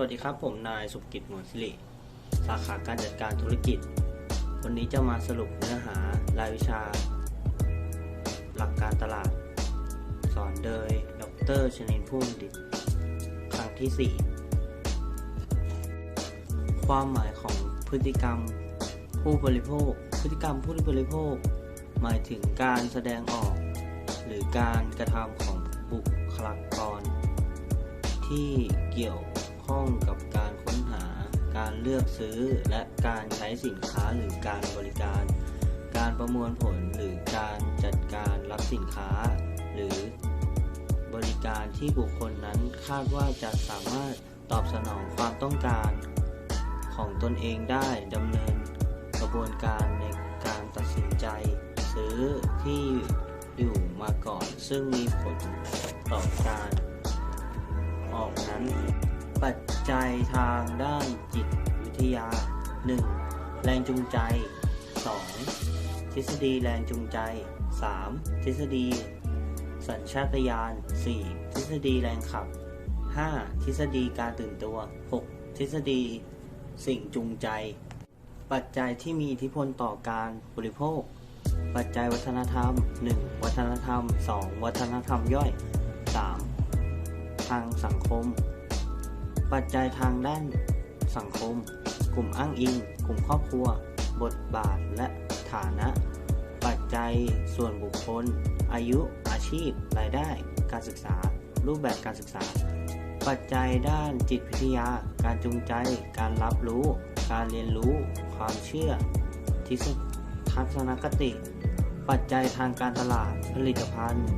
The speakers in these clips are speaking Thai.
วัสดีครับผมนายสุกิจหนวลสิริสาขาการจัดการธุรกิจ วันนี้จะมาสรุปเนื้อหารายวิชา หลักการตลาด สอนโดย ดรชนินพุ่มดิตครั้งที่ 4 ความหมายของพฤติกรรมผู้บริโภค พฤติกรรมผู้บริโภค หมายถึงการแสดงออก หรือการกระทำของบุคลากร ที่เกี่ยว ข้องกับการค้นหา การเลือกซื้อ และการใช้สินค้าหรือการบริการ การประมวลผลหรือการจัดการรับสินค้า หรือบริการที่บุคคลนั้นคาดว่าจะสามารถตอบสนองความต้องการของตนเองได้ดำเนินกระบวนการในการตัดสินใจ ซื้อที่อยู่มาก่อน ซึ่งมีผลต่อการออกนั้น ปัจจัยทางด้านจิตวิทยา 1. แรงจูงใจ 2. ทฤษฎีแรงจูงใจ 3. ทฤษฎี สัญชาตญาณ 4. ทฤษฎีแรงขับ 5. ทฤษฎีการตื่นตัว 6. ทฤษฎี สิ่งจูงใจ ปัจจัยที่มีอิทธิพลต่อการบริโภค ปัจจัยวัฒนธรรม 1. วัฒนธรรม 2. วัฒนธรรมย่อย 3. ทางสังคม ปัจจัยทางด้านสังคม กลุ่มอ้างอิง กลุ่มครอบครัว บทบาทและฐานะ ปัจจัยส่วนบุคคล อายุ อาชีพ รายได้ การศึกษา รูปแบบการศึกษา ปัจจัยด้านจิตวิทยา การจูงใจ การรับรู้ การเรียนรู้ ความเชื่อทิศทัศนคติ ปัจจัยทางการตลาด ผลิตภัณฑ์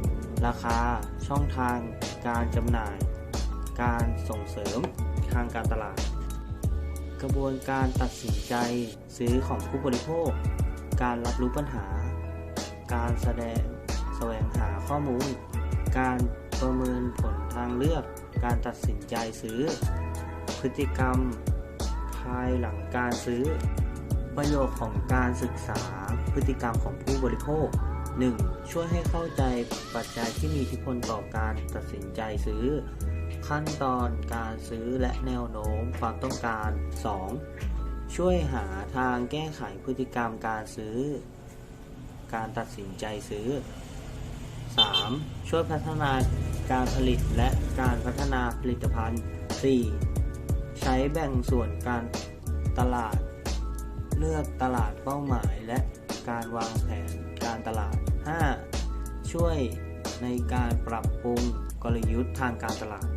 ราคา ช่องทาง การจำหน่าย การส่งเสริมทางการตลาด กระบวนการตัดสินใจซื้อของผู้บริโภค การรับรู้ปัญหา การแสดงแสวงหาข้อมูล การประเมินผลทางเลือก การตัดสินใจซื้อ พฤติกรรม ภายหลังการซื้อ ประโยชน์ของการศึกษาพฤติกรรมของผู้บริโภค 1. ช่วยให้เข้าใจปัจจัยที่มีอิทธิพลต่อการตัดสินใจซื้อ ขั้นตอนการซื้อและแนวโน้มความต้องการ 2. ช่วยหาทางแก้ไขพฤติกรรมการซื้อ การตัดสินใจซื้อ 3. ช่วยพัฒนาการผลิตและการพัฒนาผลิตภัณฑ์ 4. ใช้แบ่งส่วนการตลาด เลือกตลาดเป้าหมายและการวางแผนการตลาด 5. ช่วยในการปรับปรุงกลยุทธ์ทางการตลาด